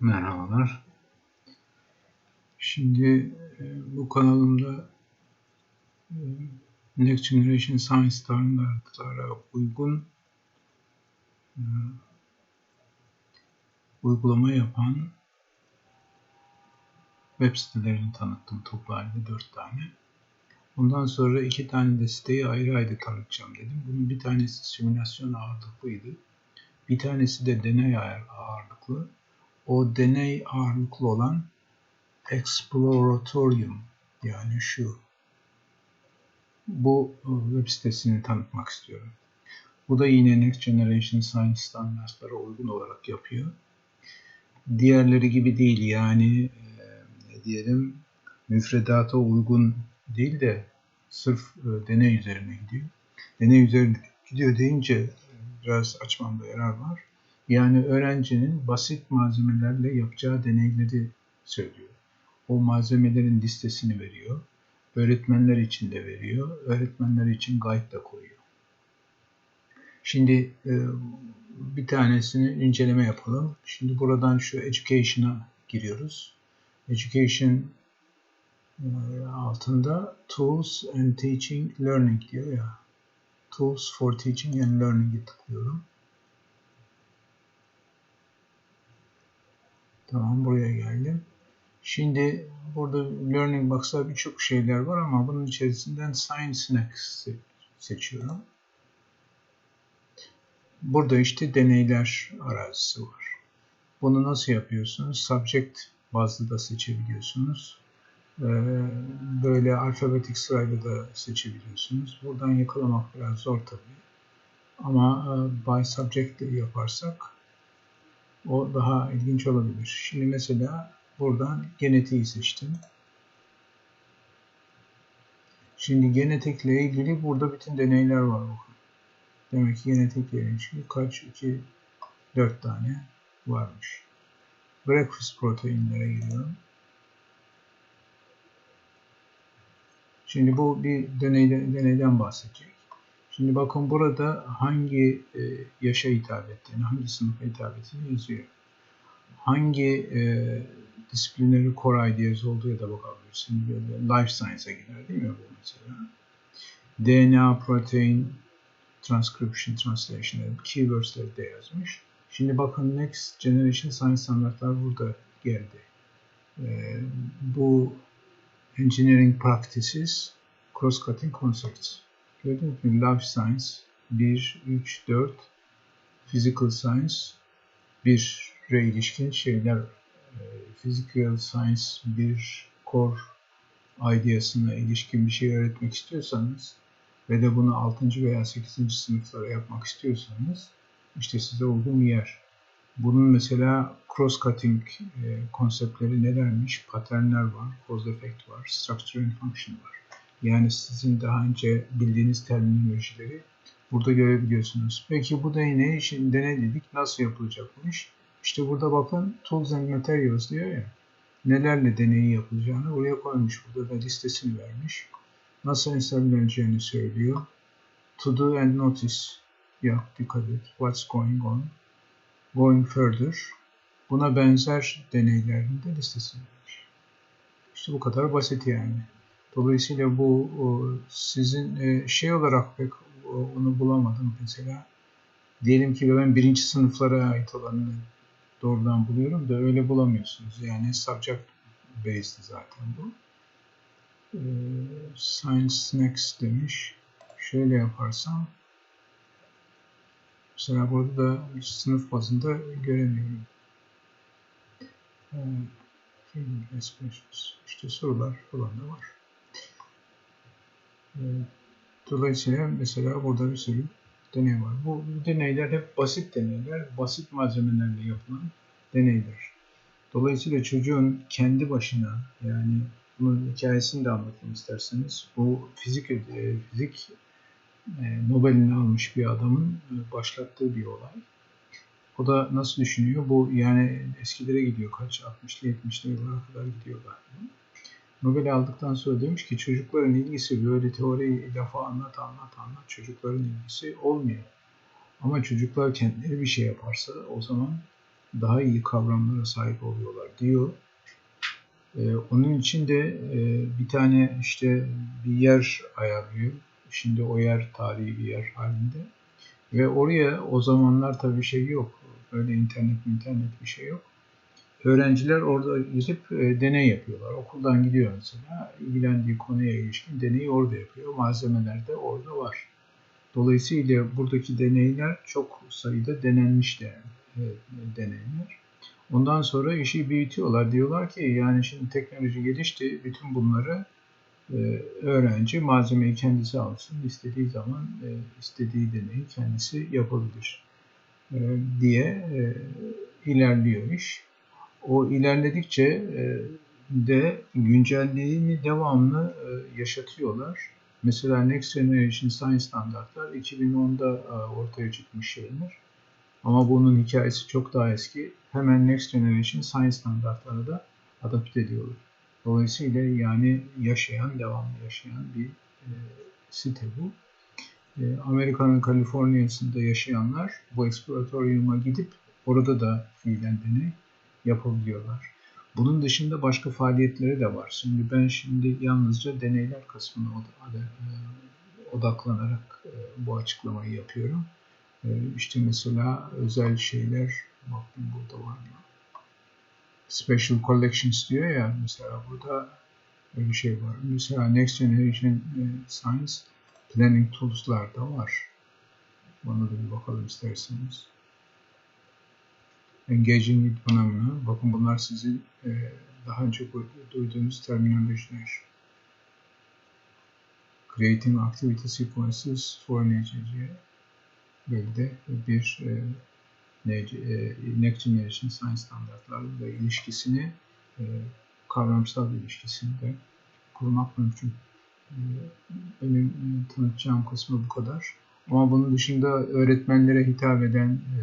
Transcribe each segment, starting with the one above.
Merhabalar. Şimdi e, bu kanalımda e, Next Generation Science standartlara uygun e, uygulama yapan web sitelerini tanıttım toplu halde 4 tane. Ondan sonra iki tane de siteyi ayrı ayrı tanıtacağım dedim. Bunun bir tanesi simülasyon ağırlıklıydı. Bir tanesi de deney ağırlıklı o deney ağırlıklı olan Exploratorium yani şu bu e, web sitesini tanıtmak istiyorum. Bu da yine Next Generation Science standartlara uygun olarak yapıyor. Diğerleri gibi değil yani e, ne diyelim müfredata uygun değil de sırf e, deney üzerine gidiyor. Deney üzerine gidiyor deyince biraz açmamda yarar var. Yani öğrencinin basit malzemelerle yapacağı deneyleri söylüyor. O malzemelerin listesini veriyor. Öğretmenler için de veriyor. Öğretmenler için guide da koyuyor. Şimdi e, bir tanesini inceleme yapalım. Şimdi buradan şu Education'a giriyoruz. Education e, altında Tools and Teaching Learning diyor ya. Tools for Teaching and Learning'i tıklıyorum. Tamam buraya geldim. Şimdi burada Learning Box'ta birçok şeyler var ama bunun içerisinden Science Next seçiyorum. Burada işte deneyler arazisi var. Bunu nasıl yapıyorsunuz? Subject bazlı da seçebiliyorsunuz. Ee, böyle alfabetik sırayla da seçebiliyorsunuz. Buradan yakalamak biraz zor tabii. Ama e, by subject yaparsak o daha ilginç olabilir. Şimdi mesela buradan genetiği seçtim. Şimdi genetikle ilgili burada bütün deneyler var. Bakın. Demek ki genetikle ilgili kaç? 2, 4 tane varmış. Breakfast proteinlere giriyorum. Şimdi bu bir deneyden, deneyden bahsedecek. Şimdi bakın burada hangi e, yaşa hitap ettiğini, hangi sınıfa hitap ettiğini yazıyor. Hangi e, disiplinleri core ideas olduğu ya da bakabilirsin. Böyle life science'a girer değil mi bu mesela? DNA, protein, transcription, translation keywords'leri de yazmış. Şimdi bakın Next Generation Science standartlar burada geldi. E, bu Engineering Practices, Cross-Cutting Concepts. Gördüğünüz gibi Life Science 1, 3, 4 Physical Science 1'e ilişkin şeyler e, Physical Science 1 Core ideasına ilişkin bir şey öğretmek istiyorsanız ve de bunu 6. veya 8. sınıflara yapmak istiyorsanız işte size uygun yer. Bunun mesela cross-cutting e, konseptleri nelermiş? Paternler var, cause effect var, structure and function var. Yani sizin daha önce bildiğiniz terminolojileri burada görebiliyorsunuz. Peki bu deney için ne dedik? Nasıl yapılacakmış? İşte burada bakın Tools and Materials diyor ya. Nelerle deneyi yapılacağını buraya koymuş. Burada da listesini vermiş. Nasıl hesaplanacağını söylüyor. To do and notice. Yap, dikkat et. What's going on? Going further. Buna benzer deneylerin de listesini vermiş. İşte bu kadar basit yani. Dolayısıyla bu sizin e, şey olarak pek onu bulamadım mesela. Diyelim ki ben birinci sınıflara ait olanını doğrudan buluyorum da öyle bulamıyorsunuz. Yani subject based zaten bu. E, Science Next demiş. Şöyle yaparsam mesela burada da sınıf bazında göremiyorum. İşte sorular falan da var. Ee, dolayısıyla mesela burada bir sürü deney var. Bu deneyler hep basit deneyler, basit malzemelerle yapılan deneyler. Dolayısıyla çocuğun kendi başına yani bunun hikayesini de anlatayım isterseniz. Bu fizik e, fizik e, Nobel'ini almış bir adamın e, başlattığı bir olay. O da nasıl düşünüyor? Bu yani eskilere gidiyor. Kaç? 60'lı 70'li yıllara kadar gidiyor galiba. Nobel aldıktan sonra demiş ki çocukların ilgisi böyle teori lafı anlat anlat anlat çocukların ilgisi olmuyor. Ama çocuklar kendileri bir şey yaparsa o zaman daha iyi kavramlara sahip oluyorlar diyor. Ee, onun için de e, bir tane işte bir yer ayarlıyor. Şimdi o yer tarihi bir yer halinde. Ve oraya o zamanlar tabii şey yok. Öyle internet internet bir şey yok. Öğrenciler orada gidip e, deney yapıyorlar. Okuldan gidiyor mesela. ilgilendiği konuya ilişkin deneyi orada yapıyor. Malzemeler de orada var. Dolayısıyla buradaki deneyler çok sayıda denenmiş de, e, deneyler. Ondan sonra işi büyütüyorlar. Diyorlar ki yani şimdi teknoloji gelişti. Bütün bunları e, öğrenci malzemeyi kendisi alsın. istediği zaman e, istediği deneyi kendisi yapabilir e, diye e, ilerliyor iş. O ilerledikçe e, de güncelliğini devamlı e, yaşatıyorlar. Mesela Next Generation Science standartlar 2010'da e, ortaya çıkmış şeyler. Ama bunun hikayesi çok daha eski. Hemen Next Generation Science standartlarına da adapte ediyorlar. Dolayısıyla yani yaşayan, devamlı yaşayan bir site bu. Amerika'nın Kaliforniya'sında yaşayanlar bu eksploratoriuma gidip orada da fiilen deney yapabiliyorlar. Bunun dışında başka faaliyetleri de var. Şimdi ben şimdi yalnızca deneyler kısmına e, odaklanarak e, bu açıklamayı yapıyorum. E, işte mesela özel şeyler, baktım burada var mı? Special Collections diyor ya mesela burada bir şey var. Mesela Next Generation Science Planning Tools'lar da var. Ona da bir bakalım isterseniz. Engaging with Phenomena. Bakın bunlar sizin e, daha önce duyduğunuz terminolojiler. Creating Activity Sequences for NCC. Böyle de bir e, Next Generation Science standartlarla ilişkisini e, kavramsal ilişkisini de kurmak mümkün. E, benim e, tanıtacağım kısmı bu kadar. Ama bunun dışında öğretmenlere hitap eden e,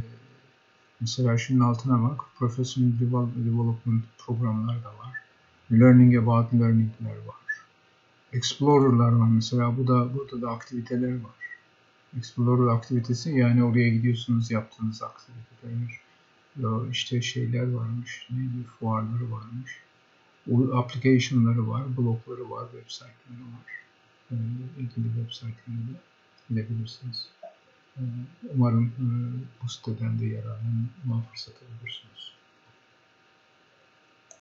Mesela şunun altına bak. Professional Development programlar da var. Learning about learning'ler var. Explorer'lar var mesela. Bu da burada da aktiviteler var. Explorer aktivitesi yani oraya gidiyorsunuz yaptığınız aktiviteler. İşte şeyler varmış. Neydi? Fuarları varmış. O application'ları var, blogları var, website'ları var. Ee, ilgili website'ları da gidebilirsiniz. Umarım e, bu siteden de yararlanma fırsatı bulursunuz.